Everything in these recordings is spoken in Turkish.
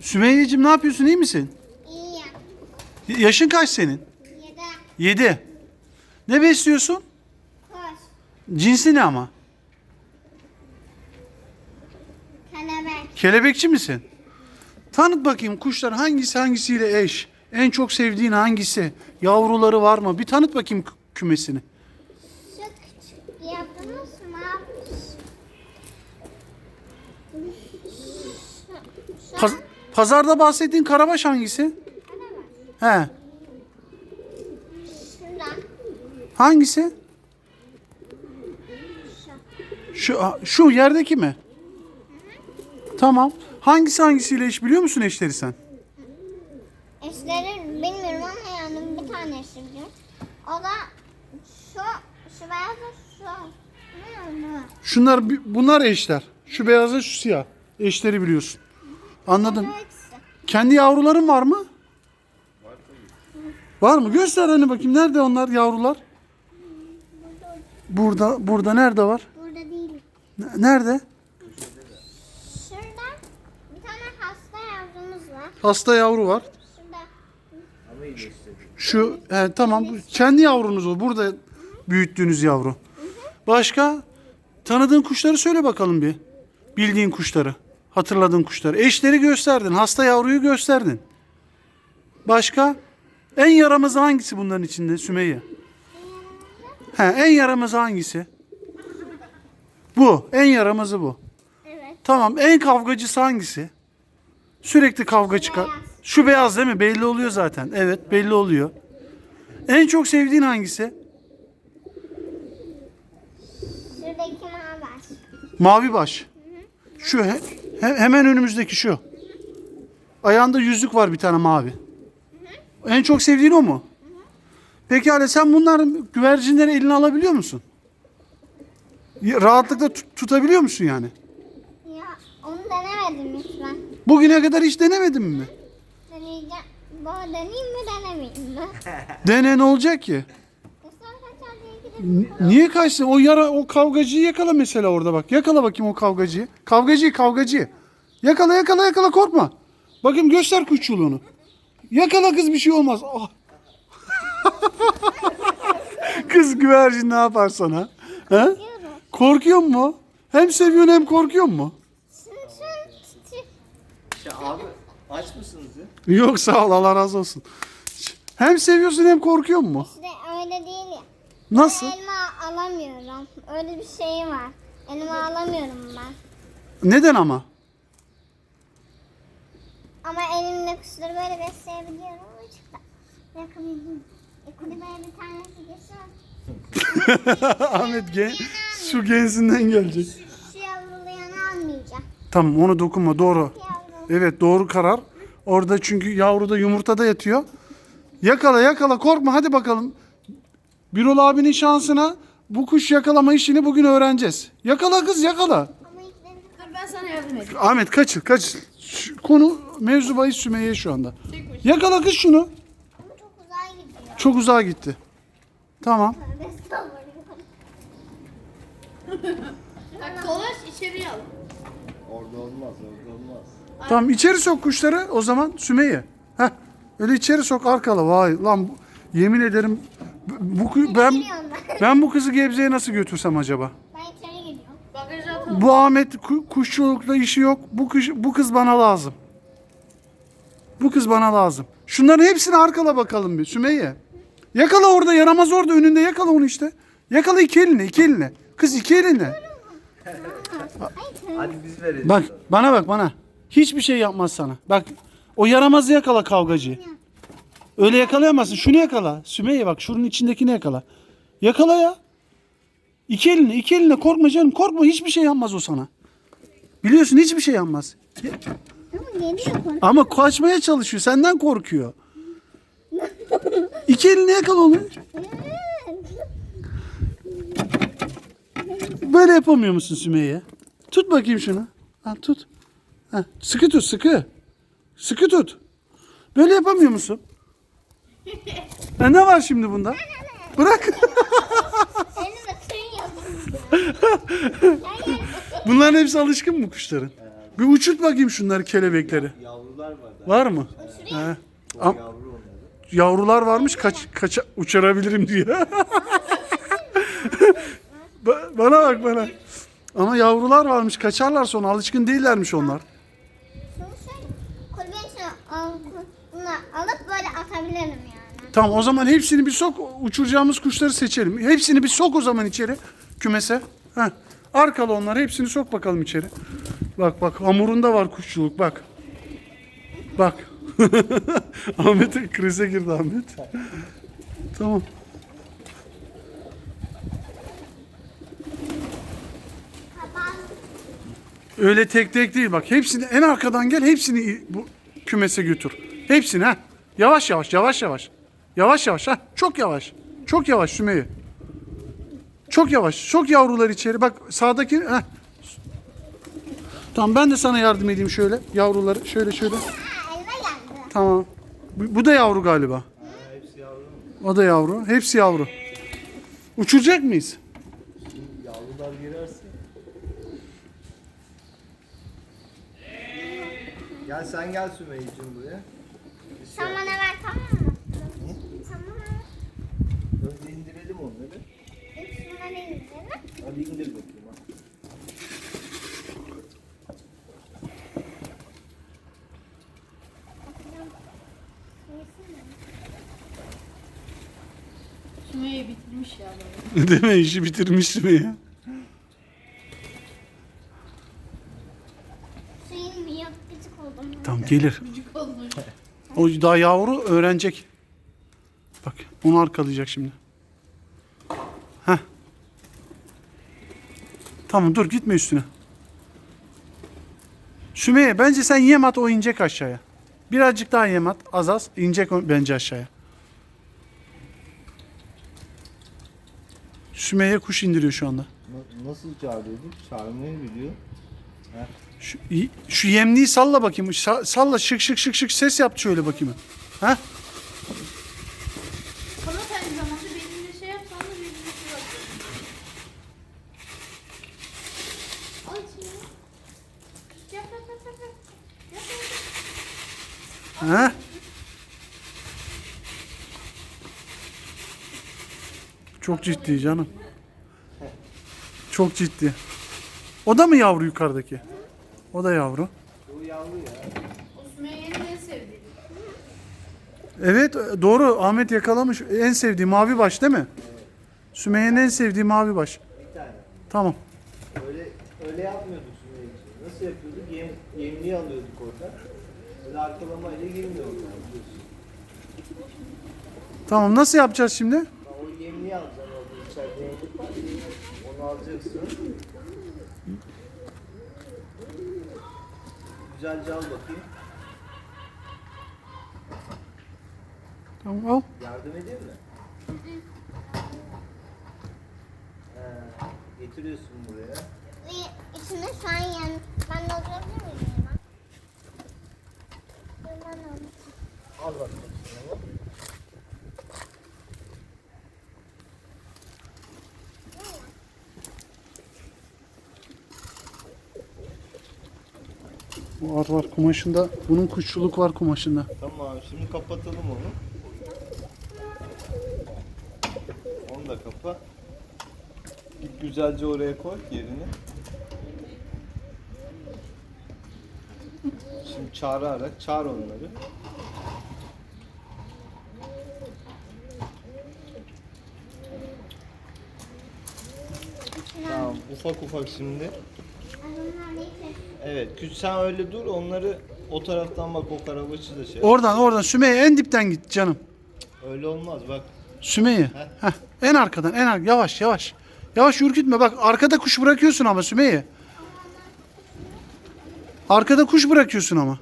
Sümeyyeciğim ne yapıyorsun iyi misin? İyi. Y- Yaşın kaç senin? Yedi. 7. Ne besliyorsun? Kuş. Cinsi ne ama? Kelebek. Kelebekçi misin? Tanıt bakayım kuşlar hangisi hangisiyle eş? En çok sevdiğin hangisi? Yavruları var mı? Bir tanıt bakayım kü- kümesini. Şu küçük? Şu, şu Paz- pazarda bahsettiğin karabaş hangisi? He. Hangisi? Şu şu yerdeki mi? Tamam. Hangisi hangisiyle eş biliyor musun eşleri sen? Eşleri bilmiyorum ama yani bir tane eşi biliyorum. O da şu, şu beyaz da şu. Bilmiyorum? Şunlar bunlar eşler. Şu beyazla şu siyah. Eşleri biliyorsun. Anladım. Kendi yavruların var mı? Var mı? Göster hani bakayım. Nerede onlar yavrular? Burada. Burada nerede var? Burada değil. Nerede? Şurada bir tane hasta yavrumuz var. Hasta yavru var. Şurada. Şu he, tamam. bu Kendi yavrunuz o. Burada büyüttüğünüz yavru. Başka? Tanıdığın kuşları söyle bakalım bir. Bildiğin kuşları. Hatırladığın kuşları. Eşleri gösterdin. Hasta yavruyu gösterdin. Başka? En yaramazı hangisi bunların içinde Sümeyye? He, en yaramazı hangisi? Bu. En yaramazı bu. Evet. Tamam. En kavgacısı hangisi? Sürekli kavga çıkar. beyaz. Şu beyaz değil mi? Belli oluyor zaten. Evet belli oluyor. En çok sevdiğin hangisi? Şuradaki mavi var. Mavi baş. Şu he- he- hemen önümüzdeki şu. Ayağında yüzük var bir tane mavi. En çok sevdiğin o mu? Peki Ale sen bunların güvercinleri eline alabiliyor musun? Rahatlıkla tut- tutabiliyor musun yani? Ya onu denemedim hiç ben. Bugüne kadar hiç denemedin mi? Deneyeceğim. Bu deneyeyim mi denemeyeyim mi? Dene ne olacak ki? Niye kaçtın? O yara o kavgacıyı yakala mesela orada bak. Yakala bakayım o kavgacıyı. Kavgacıyı kavgacıyı. Yakala yakala yakala korkma. Bakayım göster kuşçuluğunu. Yakala kız bir şey olmaz. Ah. kız güvercin ne yapar sana? He? Korkuyor mu? Hem seviyorsun hem korkuyor mu? Ya abi aç mısınız ya? Yok sağ ol Allah razı olsun. Hem seviyorsun hem korkuyor mu? İşte öyle değil ya. Nasıl? Elma alamıyorum. Öyle bir şey var. Elma alamıyorum ben. Neden ama? Ama elimle kuşları böyle besleyebiliyorum. Açıkta. Yakabildim. E kulübeye bir tanesi geçiyor. Ahmet gen su gensinden gelecek. Şu, şu yavrulayanı almayacağım. Tamam onu dokunma doğru. Evet doğru karar. Orada çünkü yavru da yumurtada yatıyor. Yakala yakala korkma hadi bakalım. Birol abinin şansına bu kuş yakalama işini bugün öğreneceğiz. Yakala kız yakala. Dur ben sana yardım edeyim. Ahmet kaçıl kaçıl. Şu konu mevzu bahis Sümeyye şu anda. Yakala kız şunu. Ama çok uzağa gidiyor. Çok uzağa gitti. Tamam. Tövbe estağfurullah. Bak dolaş içeriye al. Orada olmaz orada olmaz. Tamam içeri sok kuşları o zaman Sümeyye. Heh. Öyle içeri sok arkala. Vay lan bu- yemin ederim bu, bu- ben ben. bu kızı Gebze'ye nasıl götürsem acaba? Ben içeri gidiyorum. Atalım. Bu Ahmet ku- kuşçulukla işi yok. Bu kuş, bu kız bana lazım. Bu kız bana lazım. Şunların hepsini arkala bakalım bir Sümeyye. Yakala orada yaramaz orada önünde yakala onu işte. Yakala iki eline iki eline. Kız iki eline. Hadi biz verelim. Bak bana bak bana. Hiçbir şey yapmaz sana. Bak o yaramazı yakala kavgacıyı. Öyle yakalayamazsın. Şunu yakala. Sümeyye bak şunun içindekini yakala. Yakala ya. İki eline iki eline korkma canım. Korkma hiçbir şey yapmaz o sana. Biliyorsun hiçbir şey yapmaz. Ama geliyor konu. Ama kaçmaya çalışıyor. Senden korkuyor. İki eline yakala onu. Böyle yapamıyor musun Sümeyye? Tut bakayım şunu. Ha, tut. Ha, sıkı tut sıkı. Sıkı tut. Böyle yapamıyor musun? Ha, ne var şimdi bunda? Bırak. Elini de tüy yapın. Bunların hepsi alışkın mı kuşların? Bir uçurt bakayım şunları kelebekleri. Yavrular var daha. Var mı? He. Am- yavru. Yavrular varmış kaç kaça uçurabilirim diyor. Ba- bana bak bana. Ama yavrular varmış kaçarlar sonra alışkın değillermiş onlar. Şunu şöyle kulübenin içine al, bunu alıp böyle atabilirim yani. Tamam o zaman hepsini bir sok uçuracağımız kuşları seçelim. Hepsini bir sok o zaman içeri kümese. Heh. Arkalı onları hepsini sok bakalım içeri. Bak bak hamurunda var kuşçuluk bak. Bak. Ahmet krize girdi Ahmet. tamam. Öyle tek tek değil bak. Hepsini en arkadan gel hepsini bu kümese götür. Hepsini ha. Yavaş yavaş yavaş yavaş. Yavaş yavaş ha. Çok yavaş. Çok yavaş Sümeyye. Çok yavaş. Çok yavrular içeri. Bak sağdaki ha. Tamam ben de sana yardım edeyim şöyle. Yavruları şöyle şöyle. Tamam. Bu, bu da yavru galiba. Ha, hepsi yavru. O da yavru. Hepsi yavru. Uçuracak mıyız? Yavrular girerse. Gel sen gel Sümeyye'cim buraya. Sen bana ver tamam mı? Sen bana ver. Önce indirelim onları. İlk şunları indirelim. Hadi indir bakayım. ha. Sümeyye bitirmiş ya. böyle. Deme işi bitirmiş Sümeyye. Suyun bir yok gıcık oldum. Tamam gelir. Olmuş. O daha yavru öğrenecek. Bak onu arkalayacak şimdi. Tamam dur gitme üstüne. Sümeyye bence sen yem at o inecek aşağıya. Birazcık daha yem at az az inecek bence aşağıya. Sümeyye kuş indiriyor şu anda. Na- Nasıl çağırıyorduk? Çağırmayı biliyor. Şu, şu yemliği salla bakayım. Sa- Salla şık şık şık şık ses yap şöyle bakayım. Ha? Kanat aynı zamanda benimle şey yapsan da benimle şey yapıyorsun. Al içine. Yap yap yap yap. yap. Yap yap. Ha? Çok ciddi canım. Çok ciddi. O da mı yavru yukarıdaki? O da yavru. Bu yavru ya. O. Evet doğru Ahmet yakalamış. En sevdiği mavi baş değil mi? Sümeyye'nin en sevdiği mavi baş. Bir tane. Tamam. Öyle öyle yapmıyorduk Sümeyye'ciğim. Nasıl yapıyorduk? Yem, yemliği alıyorduk orada. Arkalamayla girmiyorduk. biliyorsun. Tamam nasıl yapacağız şimdi? O yemliği alacaksın orada içeride yemlik var. Onu alacaksın. Güzelce al bakayım. Tamam al. Yardım edeyim mi? Getiriyorsun buraya. Ve içine an yan... Ben de oturabilir miyim? ya? Dur, ben de oturayım. Al bakalım şunu. Var var kumaşında. Bunun kuşçuluk var kumaşında. Tamam şimdi kapatalım onu. Onu da kapa. Git güzelce oraya koy yerine. Şimdi çağırarak çağır onları. Tamam ufak ufak şimdi. Evet küç sen öyle dur onları o taraftan bak o karabaşı da şey. Oradan oradan Sümeyye en dipten git canım. Öyle olmaz bak. Sümeyye. Heh, en arkadan en ar yavaş yavaş. Yavaş ürkütme bak arkada kuş bırakıyorsun ama Sümeyye. Arkada kuş bırakıyorsun ama.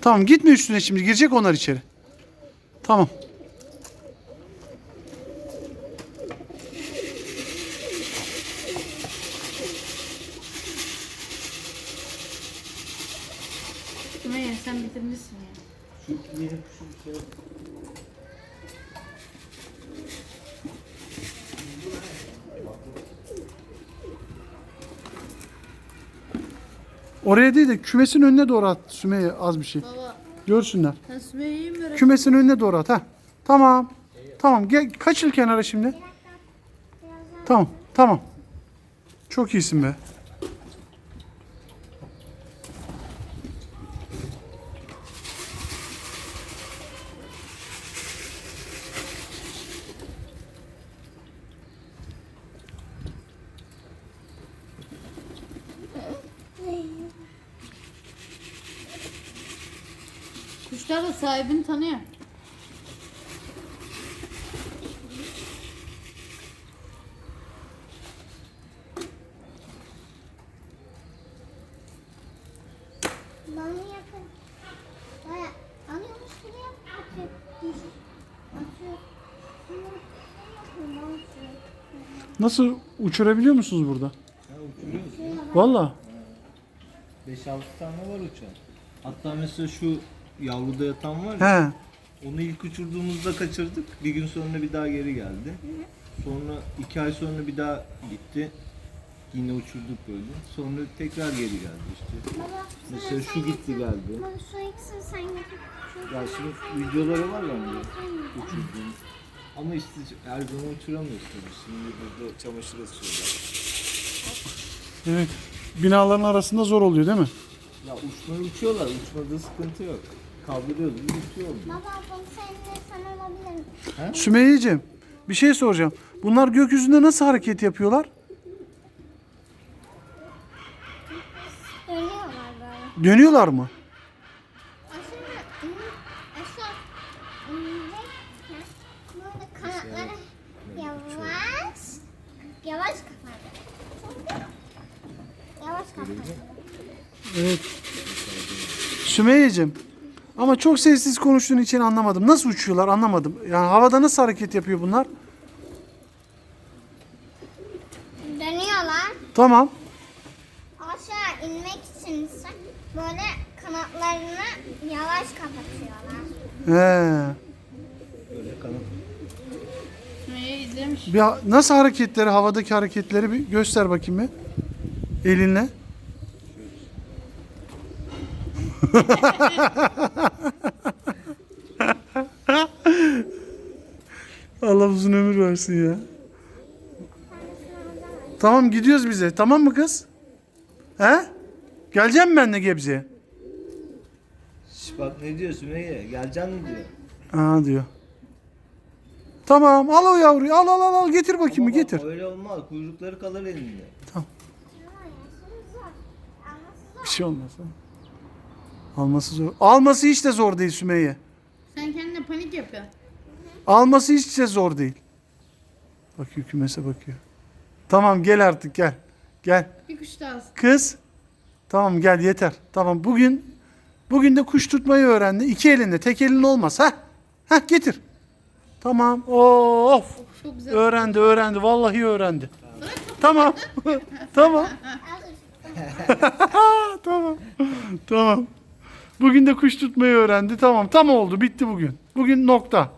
Tamam gitme üstüne şimdi girecek onlar içeri. Tamam. Sümeyye sen bitirmişsin ya. Şu yeni kuşu bir şey Oraya değil de kümesin önüne doğru at Sümeyye az bir şey. Baba Görsünler. sen Sümeyye'yi mi Kümesin önüne doğru at ha. Tamam. Tamam gel kaçıl kenara şimdi. Tamam. Tamam. Çok iyisin be. Kuşlar da sahibini tanıyor. Bana yakın. Baya gibi. Nasıl uçurabiliyor musunuz burada? Ha, uçuruyoruz. Valla. 5-6 tane var uçan. Hatta mesela şu yavruda yatan var ya. He. Onu ilk uçurduğumuzda kaçırdık. Bir gün sonra bir daha geri geldi. Sonra iki ay sonra bir daha gitti. Yine uçurduk böyle. Sonra tekrar geri geldi işte. Baba, Mesela sen- şu gitti getir. geldi. Baba şu ikisini sen getir. Şu Ya şimdi videoları var bende uçurduğum. Ama işte her zaman uçuramıyoruz tabii. Şimdi burada çamaşır asıyorlar. Evet. Binaların arasında zor oluyor değil mi? Ya uçmayı uçuyorlar. Uçmada sıkıntı yok. Kaldırıyoruz, uçuyor mu? Baba bunu seninle sen alabilir miyim? Sümeyye'cim bir şey soracağım. Bunlar gökyüzünde nasıl hareket yapıyorlar? Dönüyorlar böyle. Dönüyorlar mı? Aslında ım, aşağı inecekken böyle kanatları yavaş yavaş kapandı. Yavaş kapandı. Evet. Sümeyye'cim ama çok sessiz konuştuğun için anlamadım. Nasıl uçuyorlar anlamadım. Yani havada nasıl hareket yapıyor bunlar? Dönüyorlar. Tamam. Aşağı inmek için ise böyle kanatlarını yavaş kapatıyorlar. He. Böyle kanat. Sümeyye izlemiş. Bir, ha- nasıl hareketleri, havadaki hareketleri bir göster bakayım bir. Elinle. Allah uzun ömür versin ya. Tamam gidiyoruz bize. Tamam mı kız? He? Geleceğim mi benimle Gebze'ye? Şş, bak ne diyor Sümeyye? Geleceksin mi diyor. Aa diyor. Tamam al o yavruyu al al al al getir bakayım Ama bir getir. bak, Öyle olmaz. Kuyrukları kalır elinde. Bir şey olmaz. ha. Alması zor. Alması hiç de zor değil Sümeyye. Sen kendine panik yapıyorsun. Alması hiç de zor değil. Bakıyor kümese bakıyor. Tamam gel artık gel. Gel. Bir kuş daha alsın. Kız. Tamam gel yeter. Tamam bugün bugün de kuş tutmayı öğrendi. İki elinde tek elin olmaz. Ha? Ha getir. Tamam. Of. Çok güzel. Öğrendi öğrendi. Vallahi öğrendi. tamam. tamam. tamam. Tamam. Bugün de kuş tutmayı öğrendi. Tamam. Tam oldu. Bitti bugün. Bugün nokta.